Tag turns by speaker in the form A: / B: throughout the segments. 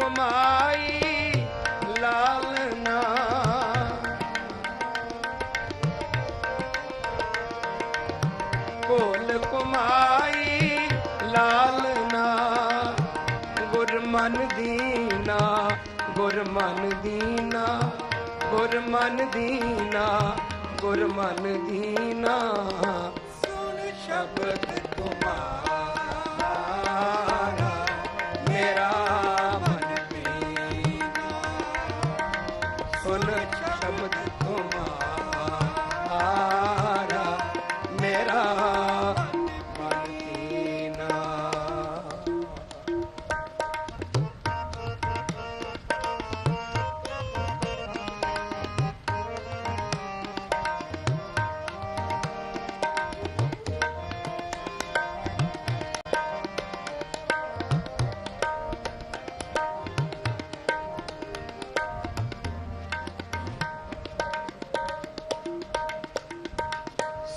A: ਕੁਮਾਈ ਲਾਲਨਾ ਕੋਲ ਕੁਮਾਈ ਲਾਲਨਾ ਗੁਰ ਮਨ ਦੀਨਾ ਗੁਰ ਮਨ ਦੀਨਾ ਗੁਰ ਮਨ ਦੀਨਾ ਗੁਰ ਮਨ ਦੀਨਾ। ਸੁਣ ਸ਼ਬਦ ਤੁਮਾਰਾ ਮੇਰਾ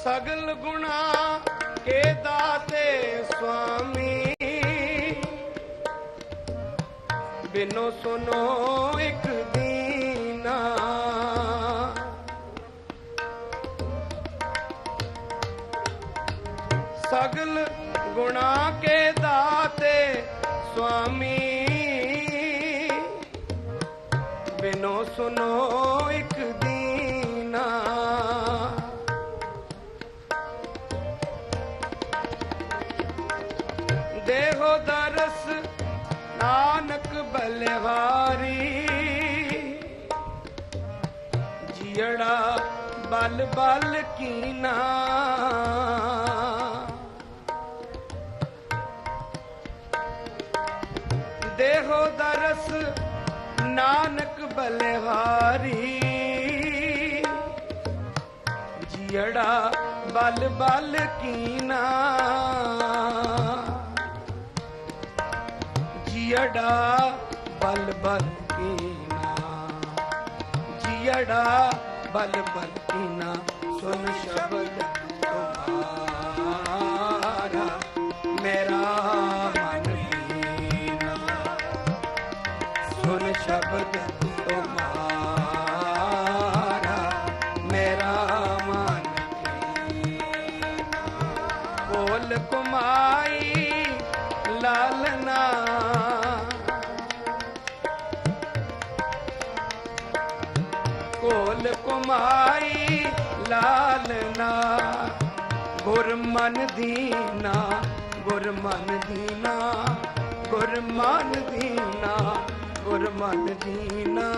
A: ਸਗਲ ਗੁਣਾ ਕੇ ਦਾਤੇ ਸੁਆਮੀ। ਬਿਨੋ ਸੁਨੋ ਇੱਕ ਦੀਨਾ। ਸਗਲ ਗੁਣਾ ਕੇ ਦਾਤੇ ਸੁਆਮੀ। ਬਿਨੋ ਸੁਨੋ ਇੱਕ ਬਲਿਹਾਰੀ ਜੀੜਾ ਬਲ ਬਲ ਕੀਨਾ। ਦੇਹੋ ਦਰਸ ਨਾਨਕ ਬਲਿਹਾਰੀ ਜੀੜਾ ਬਲ ਬਲ ਕੀਨਾ। ਜੀੜਾ ਬਲ ਬਲ ਕੀਨਾ। ਜੀੜਾ ਬਲ ਬਲ ਕੀਨਾ, ਸੁਨ ਸ਼ਬਦ ਤੁਮਾਰਾ ਮੇਰਾ ਮਨ ਪੀਨਾ ਸੁਨ ਸ਼ਬਦ ਤੁਮਾਰਾ ਮੇਰਾ ਮਨ ਬੋਲ ਕੁਮਾਈ ਲਾਲਨਾ ਕੁਮਾਈ ਲਾਲਨਾ ਗੁਰਮਨ ਦੀਨਾ ਗੁਰਮਨ ਦੀਨਾ ਗੁਰਮਨ ਦੀਨਾ ਗੁਰਮਨ ਦੀਨਾ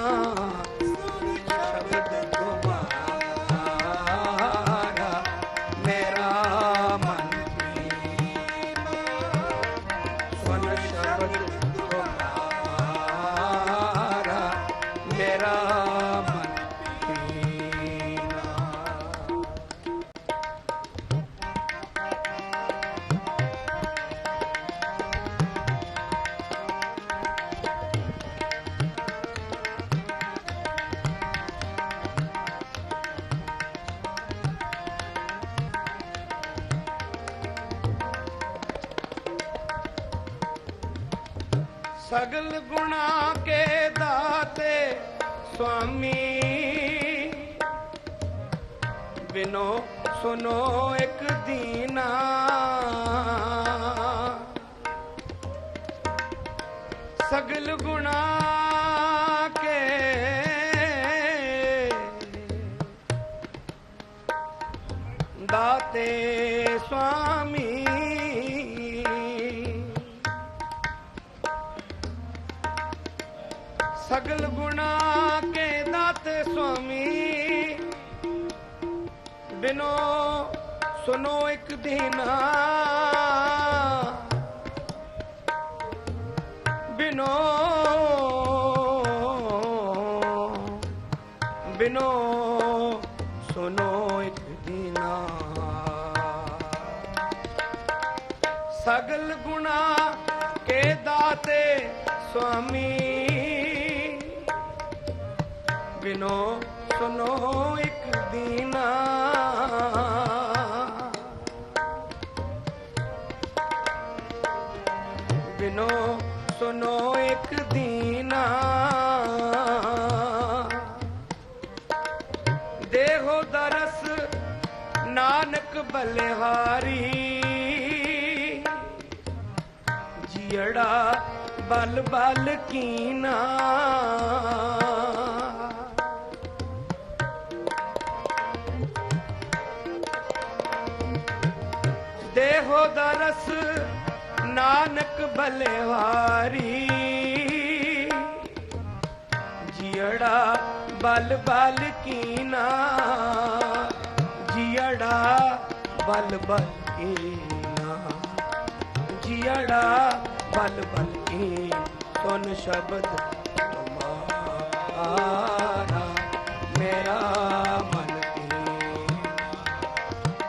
A: ਸਗਲ ਗੁਣਾ ਕੇ ਦਾਤੇ ਸੁਆਮੀ ਬਿਨੋ ਸੁਨੋ ਇੱਕ ਦੀਨਾ। ਸਗਲ ਗੁਣਾ ਸਗਲ ਗੁਣਾ ਕੇ ਦਾਤੇ ਸੁਆਮੀ। ਬਿਨੋ ਸੁਨੋ ਇੱਕ ਦੀਨਾ। ਬਿਨੋ ਬਿਨੋ ਸੁਨੋ ਇੱਕ ਦੀਨਾ। ਸਗਲ ਗੁਣਾ ਕੇ ਦਾਤੇ ਸੁਆਮੀ। ਸੁਨੋ ਸੁਨੋ ਇੱਕ ਦੀਨਾ। ਬਿਨੋ ਸੁਨੋ ਇੱਕ ਦੀਨਾ। ਦੇਹੋ ਦਰਸ, ਨਾਨਕ ਬਲਿਹਾਰੀ। ਜੀੜਾ ਬਲ ਬਲ ਕੀਨਾ। ਦੇਹੋ ਦਾ ਰਸ ਨਾਨਕ ਬਲਵਾਰੀ ਜੀੜਾ ਬਲ ਬਲ ਕੀਨਾ ਜੀੜਾ ਬਲ ਬਲ ਕੀਨਾ। ਜੀੜਾ ਬਲ ਬਲ ਕੀ ਤੁਨ ਸ਼ਬਦ ਤੁਮਾਰਾ।